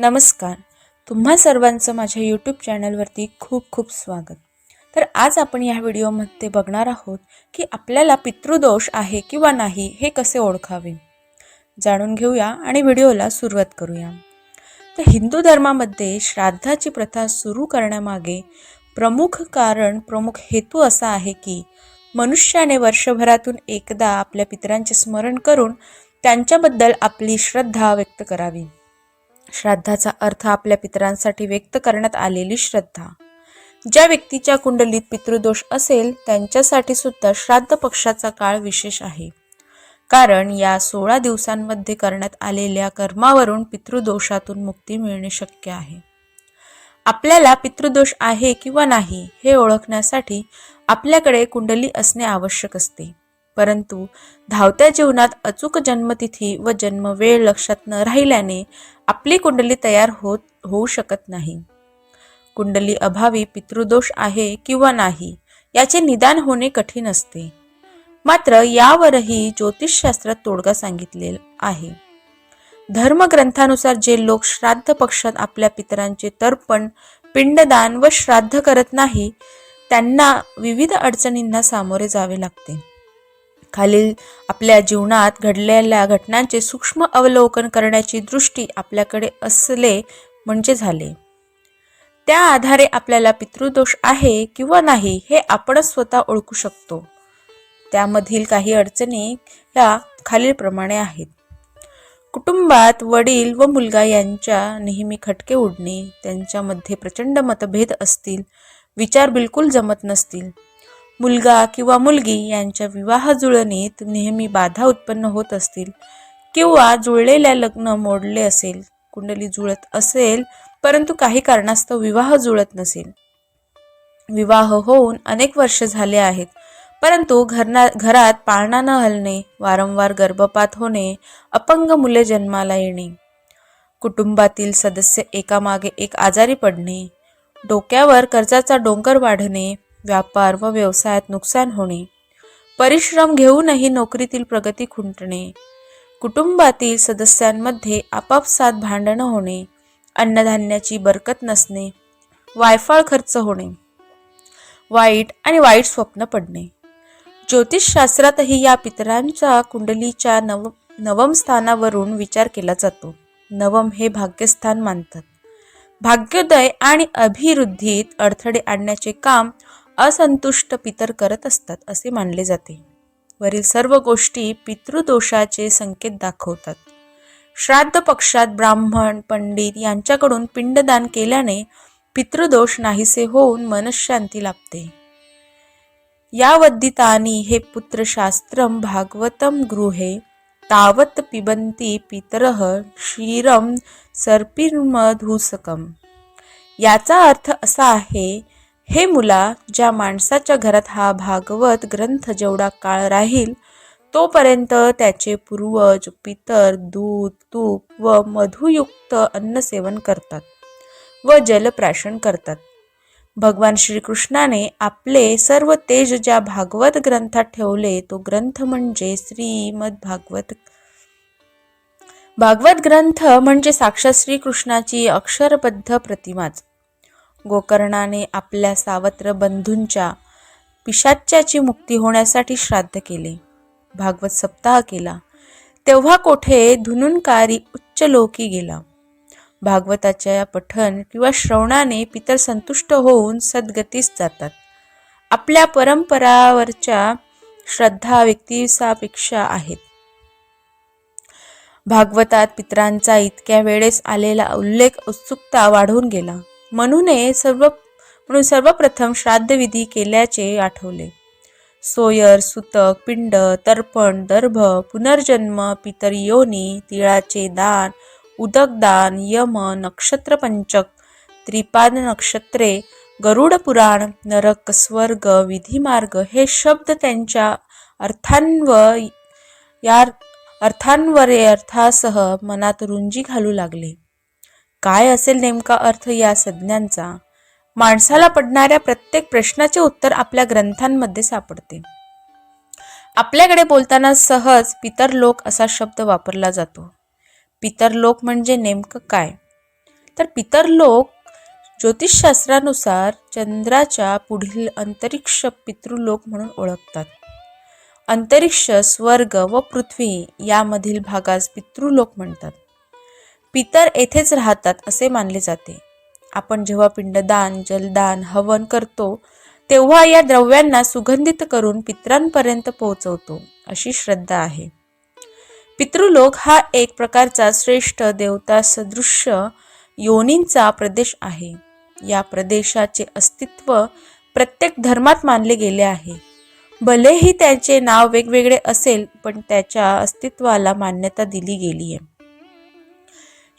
नमस्कार. तुम्हा सर्वांचं माझ्या यूट्यूब चॅनलवरती खूप खूप स्वागत. तर आज आपण या व्हिडिओमध्ये बघणार आहोत की आपल्याला पितृदोष आहे किंवा नाही हे कसे ओळखावे. जाणून घेऊया आणि व्हिडिओला सुरुवात करूया. तर हिंदू धर्मामध्ये श्राद्धाची प्रथा सुरू करण्यामागे प्रमुख कारण प्रमुख हेतू असा आहे की मनुष्याने वर्षभरातून एकदा आपल्या पितरांचे स्मरण करून त्यांच्याबद्दल आपली श्रद्धा व्यक्त करावी. श्राद्धाचा अर्थ आपल्या पितरांसाठी व्यक्त करण्यात आलेली श्रद्धा. ज्या व्यक्तीच्या कुंडलीत पितृदोष असेल त्यांच्यासाठी सुद्धा श्राद्ध पक्षाचा काळ विशेष आहे. कारण या सोळा दिवसांमध्ये करण्यात आलेल्या कर्मावरून पितृदोषातून मुक्ती मिळणे शक्य आहे. आपल्याला पितृदोष आहे किंवा नाही हे ओळखण्यासाठी आपल्याकडे कुंडली असणे आवश्यक असते. परंतु धावत्या जीवनात अचूक जन्मतिथी व जन्मवेळ लक्षात न राहिल्याने आपली कुंडली तयार होत होऊ शकत नाही. कुंडली अभावी पितृदोष आहे किंवा नाही याचे निदान होणे कठीण असते. मात्र यावरही ज्योतिषशास्त्रात तोडगा सांगितलेला आहे. धर्मग्रंथानुसार जे लोक श्राद्ध पक्षात आपल्या पितरांचे तर्पण पिंडदान व श्राद्ध करत नाही त्यांना विविध अडचणींना सामोरे जावे लागते. खालील आपल्या जीवनात घडलेल्या घटनांचे सूक्ष्म अवलोकन करण्याची दृष्टी आपल्याकडे असले म्हणजे झाले. त्या आधारे आपल्याला पितृदोष आहे किंवा नाही हे आपणच स्वतः ओळखू शकतो. त्यामधील काही अडचणी या खालीलप्रमाणे आहेत. कुटुंबात वडील व मुलगा यांच्या नेहमी खटके उडणे त्यांच्यामध्ये प्रचंड मतभेद असतील विचार बिलकुल जमत नसतील. मुलगा किंवा मुलगी यांच्या विवाह जुळणीत नेहमी बाधा उत्पन्न होत असतील किंवा जुळलेल्या लग्न मोडले असेल कुंडली जुळत असेल परंतु काही कारणास्तव विवाह जुळत नसेल. विवाह होऊन अनेक वर्ष झाले आहेत परंतु घरना घरात पाळणा न हलणे वारंवार गर्भपात होणे अपंग मुले जन्माला येणे कुटुंबातील सदस्य एकामागे एक आजारी पडणे डोक्यावर कर्जाचा डोंगर वाढणे व्यापार व व्यवसायात नुकसान होणे. परिश्रम घेऊनही नोकरीतील प्रगती खुंटणे. कुटुंबातील सदस्यांमध्ये आपापसात भांडणं होणे. अन्नधान्याची बरकत नसणे. वायफाळ खर्च होणे. वाईट आणि वाईट स्वप्न पडणे. ज्योतिषशास्त्रातही या पितरांच्या कुंडलीच्या नव नवम स्थानावरून विचार केला जातो. नवम हे भाग्यस्थान मानतात. भाग्योदय आणि अभिवृद्धीत अडथळे आणण्याचे काम असंतुष्ट पितर करत असतात असे मानले जाते. वरील सर्व गोष्टी पितृदोषाचे संकेत दाखवतात. श्राद्ध पक्षात ब्राह्मण पंडित यांच्याकडून पिंडदान केल्याने पितृदोष नाहीसे होऊन मनशांती लाभते. यावद्दितानी हे पुत्रशास्त्रम भागवतम गृहे तावत पिबंती पितरः क्षीरम सर्पिर्मधूसकम. याचा अर्थ असा आहे हे मुला ज्या माणसाच्या घरात हा भागवत ग्रंथ जेवढा काळ राहील तोपर्यंत त्याचे पूर्वज पितर दूध तूप व मधुयुक्त अन्न सेवन करतात व जलप्राशन करतात. भगवान श्रीकृष्णाने आपले सर्व तेज ज्या भागवत ग्रंथात ठेवले तो ग्रंथ म्हणजे श्रीमद भागवत भागवत ग्रंथ म्हणजे साक्षात श्रीकृष्णाची अक्षरबद्ध प्रतिमाच. गोकर्णाने आपल्या सावत्र बंधूंच्या पिशाच्याची मुक्ती होण्यासाठी श्राद्ध केले. भागवत सप्ताह केला. तेव्हा कोठे धुनुनकारी उच्च लोकी गेला. भागवताच्या पठन किंवा श्रवणाने पितर संतुष्ट होऊन सद्गतीस जातात. आपल्या परंपरावरच्या श्रद्धा व्यक्तिसापेक्षा आहेत. भागवतात पितरांचा इतक्या वेळेस आलेला उल्लेख उत्सुकता वाढून गेला. म्हणून सर्व म्हणून सर्वप्रथम श्राद्धविधी केल्याचे आठवले. सोयर सुतक पिंड तर्पण दर्भ पुनर्जन्म पितर योनी तिळाचे दान उदकदान यम नक्षत्रपंचक त्रिपाद नक्षत्रे गरुड पुराण नरक स्वर्ग विधिमार्ग हे शब्द त्यांच्या अर्थांव या अर्थांवरे अर्थासह मनात रुंजी घालू लागले. काय असेल नेमका अर्थ या संज्ञांचा? माणसाला पडणाऱ्या प्रत्येक प्रश्नाचे उत्तर आपल्या ग्रंथांमध्ये सापडते. आपल्याकडे बोलताना सहज पितर लोक असा शब्द वापरला जातो. पितर लोक म्हणजे नेमकं काय? तर पितर लोक ज्योतिषशास्त्रानुसार चंद्राच्या पुढील अंतरिक्ष पितृलोक म्हणून ओळखतात. अंतरिक्ष स्वर्ग व पृथ्वी यामधील भागास पितृलोक म्हणतात. पितर येथेच राहतात असे मानले जाते. आपण जेव्हा पिंडदान जलदान हवन करतो तेव्हा या द्रव्यांना सुगंधित करून पित्रांपर्यंत पोहोचवतो अशी श्रद्धा आहे. पितृलोक हा एक प्रकारचा श्रेष्ठ देवता सदृश्य योनींचा प्रदेश आहे. या प्रदेशाचे अस्तित्व प्रत्येक धर्मात मानले गेले आहे. भलेही त्याचे नाव वेगवेगळे असेल पण त्याच्या अस्तित्वाला मान्यता दिली गेली आहे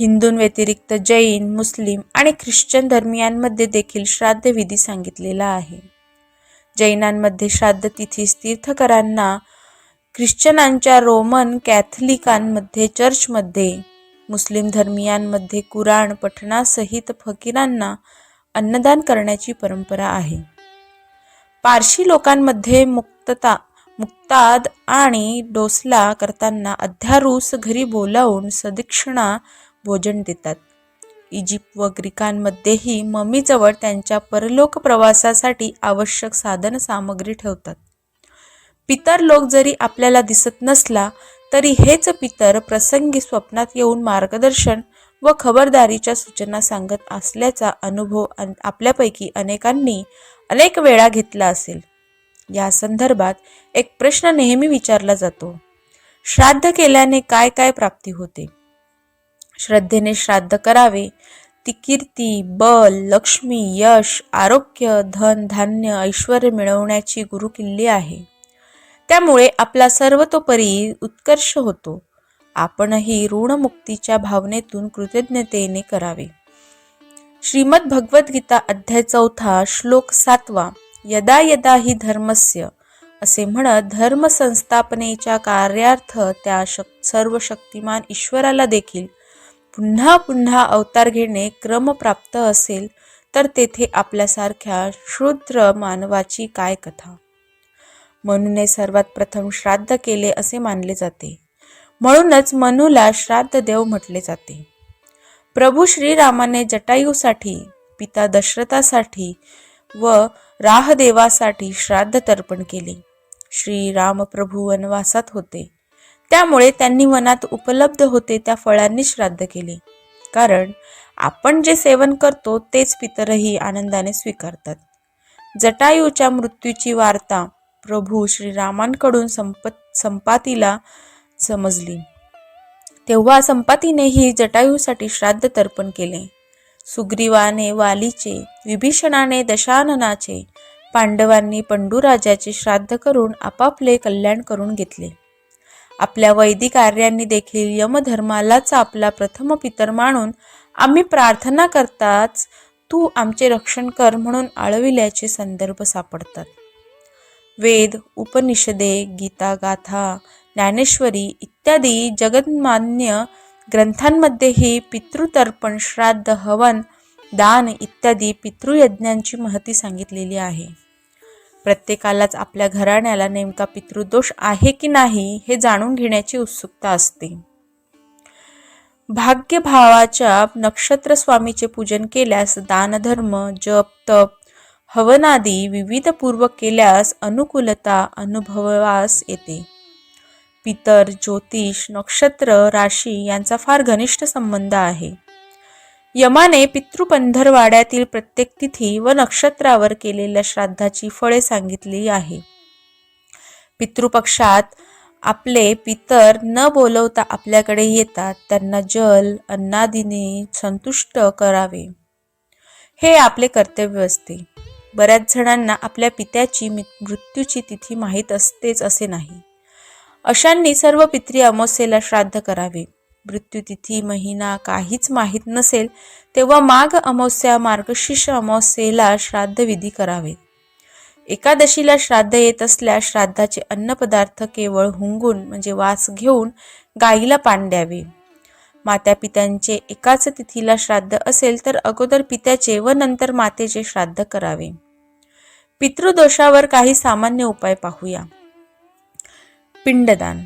हिंदूंव्यतिरिक्त जैन मुस्लिम आणि ख्रिश्चन धर्मियांमध्ये देखील श्राद्धविधी सांगितलेला आहे. जैनांमध्ये श्राद्ध तिथीस तीर्थकरांना ख्रिश्चनांच्या रोमन कॅथलिकांमध्ये चर्चमध्ये मुस्लिम धर्मियांमध्ये कुराण पठणासहित फकीरांना अन्नदान करण्याची परंपरा आहे. पारशी लोकांमध्ये मुक्तता मुक्ताद आणि डोसला करताना अध्यारूस घरी बोलावून सदिक्षणा भोजन देतात. इजिप्त व ग्रीकांमध्येही मम्मीजवळ त्यांच्या परलोक प्रवासासाठी आवश्यक साधन सामग्री ठेवतात. पितर लोक जरी आपल्याला दिसत नसला तरी हेच पितर प्रसंगी स्वप्नात येऊन मार्गदर्शन व खबरदारीच्या सूचना सांगत असल्याचा अनुभव आपल्यापैकी अनेकांनी अनेक वेळा घेतला असेल. या संदर्भात एक प्रश्न नेहमी विचारला जातो. श्राद्ध केल्याने काय काय प्राप्ती होते? श्रद्धेने श्राद्ध करावे. ती कीर्ती बल लक्ष्मी यश आरोग्य धन धान्य ऐश्वर मिळवण्याची गुरुकिल्ली आहे. त्यामुळे आपला सर्वतोपरी उत्कर्ष होतो. आपणही ऋणमुक्तीच्या भावनेतून कृतज्ञतेने करावे. श्रीमद भगवद्गीता अध्याय चौथा श्लोक सातवा यदा यदा ही धर्मस्य असे म्हणत धर्म संस्थापनेच्या कार्यार्थ त्या शक सर्व शक्तिमान ईश्वराला देखील पुन्हा पुन्हा अवतार घेणे क्रम प्राप्त असेल तर तेथे आपल्यासारख्या क्षुद्र मानवाची काय कथा? मनूने सर्वात प्रथम श्राद्ध केले असे मानले जाते. म्हणूनच मनूला श्राद्ध देव म्हटले जाते. प्रभू श्रीरामाने जटायूसाठी पिता दशरथासाठी व राहदेवासाठी श्राद्ध तर्पण केले. श्रीराम प्रभू वनवासात होते. त्यामुळे त्यांनी वनात उपलब्ध होते त्या फळांनी श्राद्ध केले. कारण आपण जे सेवन करतो तेच पितरही आनंदाने स्वीकारतात. जटायूच्या मृत्यूची वार्ता प्रभू श्रीरामांकडून संपत संपातीला समजली. तेव्हा संपातीनेही जटायूसाठी श्राद्ध तर्पण केले. सुग्रीवाने वालीचे विभीषणाने दशाननाचे पांडवांनी पंडूराजाचे श्राद्ध करून आपापले कल्याण करून घेतले. आपल्या वैदिक आर्यांनी देखील यमधर्मालाच आपला प्रथम पितर मानून आम्ही प्रार्थना करताच तू आमचे रक्षण कर म्हणून आळविल्याचे संदर्भ सापडतात. वेद उपनिषदे गीता गाथा ज्ञानेश्वरी इत्यादी जगन्मान्य ग्रंथांमध्येही पितृतर्पण श्राद्ध हवन दान इत्यादी पितृयज्ञांची महती सांगितलेली आहे. प्रत्येकालाच आपल्या घराण्याला नेमका पितृदोष आहे की नाही हे जाणून घेण्याची उत्सुकता असते. भाग्यभावाच्या नक्षत्र स्वामीचे पूजन केल्यास दानधर्म जप तप हवनादी विविधपूर्वक केल्यास अनुकूलता अनुभवास येते. पितर ज्योतिष नक्षत्र राशी यांचा फार घनिष्ठ संबंध आहे. यमाने पितृपंधरवाड्यातील प्रत्येक तिथी व नक्षत्रावर केलेल्या श्राद्धाची फळे सांगितली आहे. पितृपक्षात आपले पितर न बोलवता आपल्याकडे येतात त्यांना जल अन्नादीने संतुष्ट करावे. हे आपले कर्तव्य असते. बऱ्याच जणांना आपल्या पित्याची मृत्यूची तिथी माहीत असतेच असे नाही. अशांनी सर्व पित्री अमावस्येला श्राद्ध करावे. मृत्यूतिथी महिना काहीच माहीत नसेल तेव्हा माघ अमावस्या मार्गशीर्ष अमावस्येला श्राद्धविधी करावे. एकादशीला श्राद्ध येत असल्यास श्राद्धाचे अन्नपदार्थ केवळ हुंगून म्हणजे वास घेऊन गाईला पान द्यावे. मात्या पित्यांचे एकाच तिथीला श्राद्ध असेल तर अगोदर पित्याचे व नंतर मातेचे श्राद्ध करावे. पितृदोषावर काही सामान्य उपाय पाहूया. पिंडदान.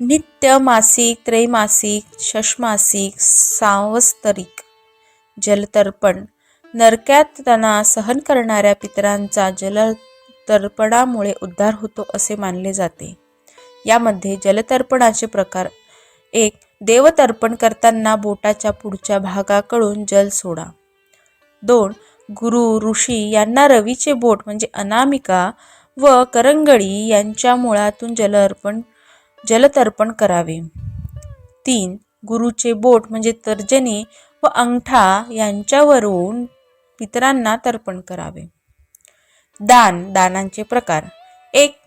नित्य मासिक त्रैमासिक षष्मासिक सांवस्तरिक जलतर्पण. नरक्यात त्यांना सहन करणाऱ्या पितरांचा जलतर्पणामुळे उद्धार होतो असे मानले जाते. यामध्ये जलतर्पणाचे प्रकार. एक देवतर्पण करताना बोटाच्या पुढच्या भागाकडून जल सोडा. दोन गुरु ऋषी यांना रवीचे बोट म्हणजे अनामिका व करंगळी यांच्या मुळातून जल अर्पण जलतर्पण करावे. तीन गुरुचे बोट म्हणजे तर्जनी व अंगठा यांच्यावरून पितरांना तर्पण करावे. दान दानांचे प्रकार. एक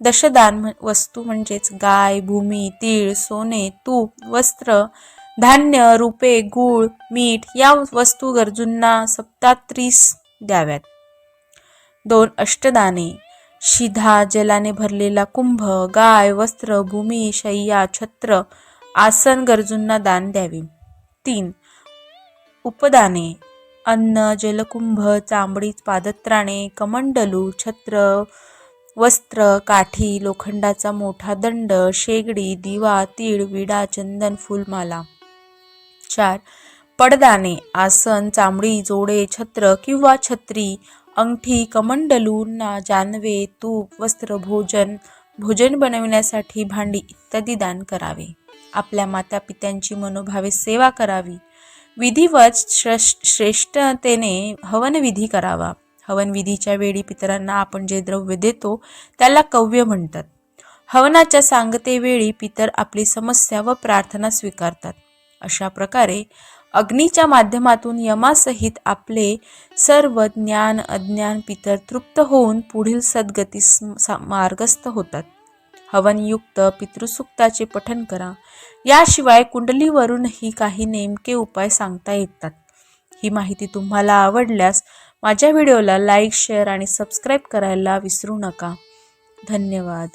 दशदान वस्तू म्हणजेच गाय भूमी तीळ सोने तूप वस्त्र धान्य रुपे गूळ मीठ या वस्तू गरजूंना सप्तात्रीस द्याव्यात. दोन अष्टदाने. शिधा जलाने भरलेला कुंभ गाय वस्त्र भूमी शय्या छत्र आसन गरजूंना दान द्यावे. तीन उपदाने अन्न जलकुंभ चांबडी पादत्राणे कमंडलू छत्र वस्त्र काठी लोखंडाचा मोठा दंड शेगडी दिवा तीळ विडा चंदन फुलमाला. चार पडदाने आसन चांबडी जोडे छत्र किंवा छत्री अंगठी कमंडलूंना जानवे तूप वस्त्र भोजन भोजन बनविण्यासाठी भांडी इत्यादी दान करावे. आपल्या माता पित्यांची मनोभावे सेवा करावी. विधिवत श्रेष्ठतेने हवनविधी करावा. हवनविधीच्या वेळी पितरांना आपण जे द्रव्य देतो त्याला कव्य म्हणतात. हवनाच्या सांगतेवेळी पितर आपली समस्या व प्रार्थना स्वीकारतात. अशा प्रकारे अग्नीच्या माध्यमातून यमासहित आपले सर्व ज्ञान अज्ञान पितर तृप्त होऊन पुढील सद्गती सा- मार्गस्थ होतात. हवनयुक्त पितृसुक्ताचे पठन करा. याशिवाय कुंडलीवरूनही काही नेमके उपाय सांगता येतात. ही माहिती तुम्हाला आवडल्यास माझ्या व्हिडिओला लाईक शेअर आणि सबस्क्राईब करायला विसरू नका. धन्यवाद.